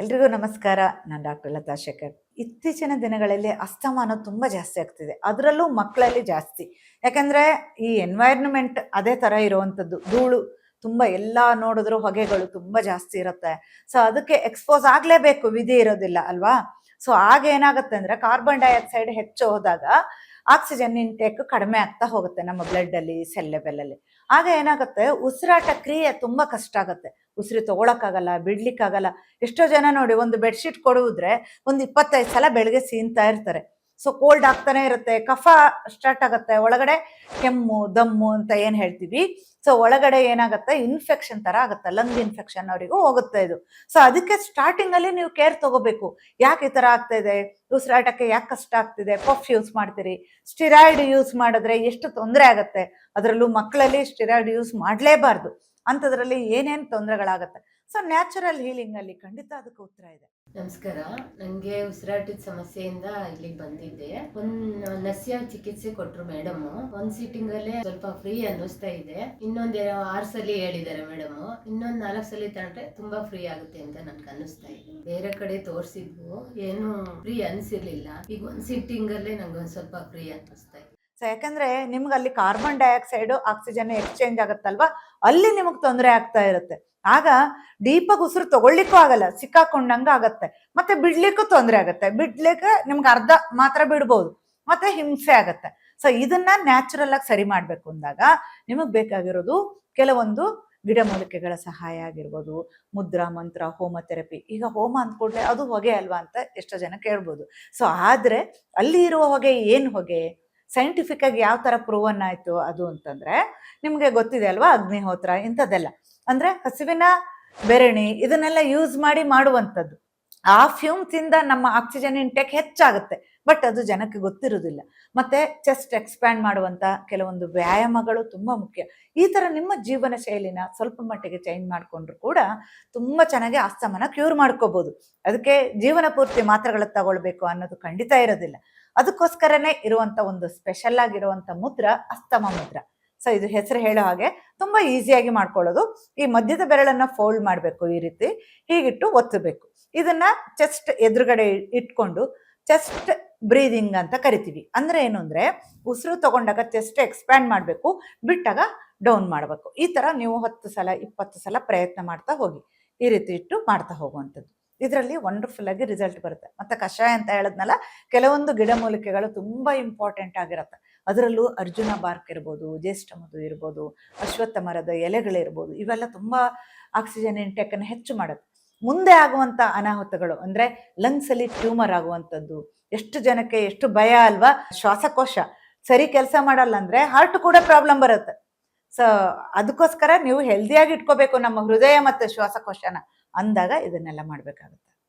ಎಲ್ರಿಗೂ ನಮಸ್ಕಾರ. ನಾನು ಡಾಕ್ಟರ್ ಲತಾ ಶೇಖರ್. ಇತ್ತೀಚಿನ ದಿನಗಳಲ್ಲಿ ಅಸ್ತಮಾನ ತುಂಬ ಜಾಸ್ತಿ ಆಗ್ತಿದೆ. ಅದರಲ್ಲೂ ಮಕ್ಕಳಲ್ಲಿ ಜಾಸ್ತಿ. ಯಾಕಂದರೆ ಈ ಎನ್ವೈರ್ನ್ಮೆಂಟ್ ಅದೇ ಥರ ಇರುವಂಥದ್ದು. ಧೂಳು ತುಂಬ ಎಲ್ಲ ನೋಡಿದ್ರು ಹೊಗೆಗಳು ತುಂಬ ಜಾಸ್ತಿ ಇರುತ್ತೆ. ಸೊ ಅದಕ್ಕೆ ಎಕ್ಸ್ಪೋಸ್ ಆಗಲೇಬೇಕು. ವಿಧಿ ಇರೋದಿಲ್ಲ, ಅಲ್ವಾ? ಸೊ ಆಗ ಏನಾಗುತ್ತೆ ಅಂದರೆ ಕಾರ್ಬನ್ ಡೈಆಕ್ಸೈಡ್ ಹೆಚ್ಚು ಹೋದಾಗ ಆಕ್ಸಿಜನ್ ಇಂಟೇಕ್ ಕಡಿಮೆ ಆಗ್ತಾ ಹೋಗುತ್ತೆ ನಮ್ಮ ಬ್ಲಡ್ಡಲ್ಲಿ ಸೆಲ್ ಲೆವೆಲಲ್ಲಿ ಆಗ ಏನಾಗುತ್ತೆ? ಉಸಿರಾಟ ಕ್ರಿಯೆ ತುಂಬ ಕಷ್ಟ ಆಗುತ್ತೆ. ಉಸಿರು ತಗೊಳಕ್ಕಾಗಲ್ಲ, ಬಿಡ್ಲಿಕ್ಕಾಗಲ್ಲ. ಎಷ್ಟೋ ಜನ ನೋಡಿ ಒಂದು ಬೆಡ್ಶೀಟ್ ಕೊಡುವುದ್ರೆ ಒಂದು ಇಪ್ಪತ್ತೈದು ಸಲ ಬೆಳಗ್ಗೆ ಸೀನ್ತಾ ಇರ್ತಾರೆ. ಸೊ ಕೋಲ್ಡ್ ಆಗ್ತಾನೆ ಇರುತ್ತೆ, ಕಫ ಸ್ಟಾರ್ಟ್ ಆಗುತ್ತೆ. ಒಳಗಡೆ ಕೆಮ್ಮು, ದಮ್ಮು ಅಂತ ಏನು ಹೇಳ್ತೀವಿ? ಸೊ ಒಳಗಡೆ ಏನಾಗುತ್ತೆ? ಇನ್ಫೆಕ್ಷನ್ ತರ ಆಗುತ್ತೆ ಲಂಗ್ ಇನ್ಫೆಕ್ಷನ್ ಅವರಿಗೂ ಹೋಗುತ್ತೆ ಇದು. ಸೊ ಅದಕ್ಕೆ ಸ್ಟಾರ್ಟಿಂಗ್ ಅಲ್ಲಿ ನೀವು ಕೇರ್ ತಗೋಬೇಕು. ಯಾಕೆ ಈ ತರ ಆಗ್ತಾ ಇದೆ? ಉಸಿರಾಟಕ್ಕೆ ಯಾಕೆ ಕಷ್ಟ ಆಗ್ತಿದೆ? ಪಫ್ ಯೂಸ್ ಮಾಡ್ತೀರಿ. ಸ್ಟಿರಾಯ್ಡ್ ಯೂಸ್ ಮಾಡಿದ್ರೆ ಎಷ್ಟು ತೊಂದರೆ ಆಗುತ್ತೆ? ಅದರಲ್ಲೂ ಮಕ್ಕಳಲ್ಲಿ ಸ್ಟಿರಾಯ್ಡ್ ಯೂಸ್ ಮಾಡಲೇಬಾರ್ದು. ಅಂಥದ್ರಲ್ಲಿ ಏನೇನು ತೊಂದರೆಗಳಾಗತ್ತೆ? ಸೊ ನ್ಯಾಚುರಲ್ ಹೀಲಿಂಗ್ ಅಲ್ಲಿ ಖಂಡಿತ ಅದಕ್ಕೆ ಉತ್ತರ ಇದೆ. ನಮಸ್ಕಾರ. ನಂಗೆ ಉಸಿರಾಟದ ಸಮಸ್ಯೆಯಿಂದ ಇಲ್ಲಿಗೆ ಬಂದಿದ್ದೆ. ಒಂದ್ ನಸ್ಯ ಚಿಕಿತ್ಸೆ ಕೊಟ್ರು ಮೇಡಮ್ ಒಂದ್ ಸೀಟಿಂಗ್ ಅಲ್ಲೇ ಸ್ವಲ್ಪ ಫ್ರೀ ಅನ್ನಿಸ್ತಾ ಇದೆ. ಇನ್ನೊಂದ್ ಆರು ಸಲ ಹೇಳಿದ್ದಾರೆ ಮೇಡಮ್ ಇನ್ನೊಂದ್ ನಾಲ್ಕು ಸಲ ತಗೊಂಡ್ರೆ ತುಂಬಾ ಫ್ರೀ ಆಗುತ್ತೆ ಅಂತ ನನ್ಗೆ ಅನ್ನಿಸ್ತಾ ಇದೆ. ಬೇರೆ ಕಡೆ ತೋರಿಸಿದ್ವು. ಏನು ಫ್ರೀ ಅನ್ಸಿರ್ಲಿಲ್ಲ. ಈಗ ಒಂದ್ ಸೀಟಿಂಗ್ ಅಲ್ಲೇ ನಂಗೆ ಒಂದ್ ಸ್ವಲ್ಪ ಫ್ರೀ ಅನ್ನಿಸ್ತಾ ಇದೆ. ಸೊ ಯಾಕಂದ್ರೆ ನಿಮ್ಗೆ ಅಲ್ಲಿ ಕಾರ್ಬನ್ ಡೈಆಕ್ಸೈಡ್ ಆಕ್ಸಿಜನ್ ಎಕ್ಸ್ಚೇಂಜ್ ಆಗುತ್ತಲ್ವಾ? ಅಲ್ಲಿ ನಿಮಗೆ ತೊಂದರೆ ಆಗ್ತಾ ಇರುತ್ತೆ. ಆಗ ಡೀಪಾಗಿ ಉಸಿರು ತಗೊಳ್ಲಿಕ್ಕೂ ಆಗಲ್ಲ, ಸಿಕ್ಕಾಕೊಂಡಂಗ ಆಗತ್ತೆ. ಮತ್ತೆ ಬಿಡ್ಲಿಕ್ಕೂ ತೊಂದರೆ ಆಗತ್ತೆ. ಬಿಡ್ಲಿಕ್ಕೆ ನಿಮ್ಗೆ ಅರ್ಧ ಮಾತ್ರ ಬಿಡ್ಬೋದು. ಮತ್ತೆ ಹಿಂಸೆ ಆಗತ್ತೆ. ಸೊ ಇದನ್ನ ನ್ಯಾಚುರಲ್ ಆಗಿ ಸರಿ ಮಾಡ್ಬೇಕು ಅಂದಾಗ ನಿಮಗೆ ಬೇಕಾಗಿರೋದು ಕೆಲವೊಂದು ಗಿಡಮೂಲಿಕೆಗಳ ಸಹಾಯ ಆಗಿರ್ಬೋದು, ಮುದ್ರಾ ಮಂತ್ರ, ಹೋಮ ಥೆರಪಿ. ಈಗ ಹೋಮ ಅಂದ್ಕೊಂಡ್ರೆ ಅದು ಹೊಗೆ ಅಲ್ವಾ ಅಂತ ಎಷ್ಟೋ ಜನ ಕೇಳ್ಬೋದು. ಸೊ ಆದ್ರೆ ಅಲ್ಲಿ ಇರುವ ಹೊಗೆ ಏನು ಹೊಗೆ? ಸೈಂಟಿಫಿಕ್ ಆಗಿ ಯಾವ ಥರ ಪ್ರೂವನ್ ಆಯಿತು ಅದು ಅಂತಂದ್ರೆ, ನಿಮಗೆ ಗೊತ್ತಿದೆ ಅಲ್ವಾ ಅಗ್ನಿಹೋತ್ರ ಇಂಥದ್ದೆಲ್ಲ. ಅಂದ್ರೆ ಹಸುವಿನ ಬೆರಣಿ ಇದನ್ನೆಲ್ಲ ಯೂಸ್ ಮಾಡಿ ಮಾಡುವಂಥದ್ದು. ಆ ಫ್ಯೂಮ್ಸ್ ಇಂದ ನಮ್ಮ ಆಕ್ಸಿಜನ್ ಇಂಟೇಕ್ ಹೆಚ್ಚಾಗುತ್ತೆ ಬಟ್ ಅದು ಜನಕ್ಕೆ ಗೊತ್ತಿರೋದಿಲ್ಲ. ಮತ್ತೆ ಚೆಸ್ಟ್ ಎಕ್ಸ್ಪ್ಯಾಂಡ್ ಮಾಡುವಂತ ಕೆಲವೊಂದು ವ್ಯಾಯಾಮಗಳು ತುಂಬಾ ಮುಖ್ಯ. ಈ ತರ ನಿಮ್ಮ ಜೀವನ ಶೈಲಿನ ಸ್ವಲ್ಪ ಮಟ್ಟಿಗೆ ಚೇಂಜ್ ಮಾಡಿಕೊಂಡ್ರು ಕೂಡ ತುಂಬಾ ಚೆನ್ನಾಗಿ ಅಸ್ತಮನ ಕ್ಯೂರ್ ಮಾಡ್ಕೋಬೋದು. ಅದಕ್ಕೆ ಜೀವನ ಪೂರ್ತಿ ಮಾತ್ರೆಗಳ ತಗೊಳ್ಬೇಕು ಅನ್ನೋದು ಖಂಡಿತ ಇರೋದಿಲ್ಲ. ಅದಕ್ಕೋಸ್ಕರನೇ ಇರುವಂತ ಒಂದು ಸ್ಪೆಷಲ್ ಆಗಿರುವಂತ ಮುದ್ರ ಅಸ್ತಮ ಮುದ್ರ. ಸೊ ಇದು ಹೆಸರು ಹೇಳೋ ಹಾಗೆ ತುಂಬಾ ಈಸಿಯಾಗಿ ಮಾಡ್ಕೊಳ್ಳೋದು. ಈ ಮಧ್ಯದ ಬೆರಳನ್ನ ಫೋಲ್ಡ್ ಮಾಡಬೇಕು ಈ ರೀತಿ, ಹೀಗಿಟ್ಟು ಒತ್ತಬೇಕು. ಇದನ್ನ ಚೆಸ್ಟ್ ಎದುರುಗಡೆ ಇಟ್ಕೊಂಡು ಚೆಸ್ಟ್ ಬ್ರೀದಿಂಗ್ ಅಂತ ಕರಿತೀವಿ. ಅಂದ್ರೆ ಏನು ಅಂದ್ರೆ, ಉಸಿರು ತಗೊಂಡಾಗ ಚೆಸ್ಟ್ ಎಕ್ಸ್ಪ್ಯಾಂಡ್ ಮಾಡಬೇಕು, ಬಿಟ್ಟಾಗ ಡೌನ್ ಮಾಡಬೇಕು. ಈ ತರ ನೀವು ಹತ್ತು ಸಲ, ಇಪ್ಪತ್ತು ಸಲ ಪ್ರಯತ್ನ ಮಾಡ್ತಾ ಹೋಗಿ. ಈ ರೀತಿ ಇಟ್ಟು ಮಾಡ್ತಾ ಹೋಗುವಂಥದ್ದು. ಇದರಲ್ಲಿ ವಂಡರ್ಫುಲ್ ಆಗಿ ರಿಸಲ್ಟ್ ಬರುತ್ತೆ. ಮತ್ತೆ ಕಷಾಯ ಅಂತ ಹೇಳಿದ್ನಲ್ಲ, ಕೆಲವೊಂದು ಗಿಡಮೂಲಿಕೆಗಳು ತುಂಬಾ ಇಂಪಾರ್ಟೆಂಟ್ ಆಗಿರುತ್ತೆ. ಅದರಲ್ಲೂ ಅರ್ಜುನ ಬಾರ್ಕ್ ಇರ್ಬೋದು, ಜ್ಯೇಷ್ಠ ಮಧು ಇರ್ಬೋದು ಅಶ್ವತ್ಥ ಮರದ ಎಲೆಗಳಿರ್ಬೋದು ಇವೆಲ್ಲ ತುಂಬಾ ಆಕ್ಸಿಜನ್ ಇಂಟೇಕನ್ನು ಹೆಚ್ಚು ಮಾಡುತ್ತೆ. ಮುಂದೆ ಆಗುವಂತ ಅನಾಹುತಗಳು ಅಂದ್ರೆ ಲಂಗ್ಸ್ ಅಲ್ಲಿ ಟ್ಯೂಮರ್ ಆಗುವಂಥದ್ದು, ಎಷ್ಟು ಜನಕ್ಕೆ ಎಷ್ಟು ಭಯ ಅಲ್ವಾ? ಶ್ವಾಸಕೋಶ. ಸರಿ ಕೆಲಸ ಮಾಡಲ್ಲ ಅಂದ್ರೆ ಹಾರ್ಟ್ ಕೂಡ ಪ್ರಾಬ್ಲಮ್ ಬರುತ್ತೆ. ಸೊ ಅದಕ್ಕೋಸ್ಕರ ನೀವು ಹೆಲ್ದಿಯಾಗಿ ಇಟ್ಕೋಬೇಕು ನಮ್ಮ ಹೃದಯ ಮತ್ತು ಶ್ವಾಸಕೋಶನ. ಅಂದಾಗ ಇದನ್ನೆಲ್ಲ ಮಾಡಬೇಕಾಗುತ್ತೆ.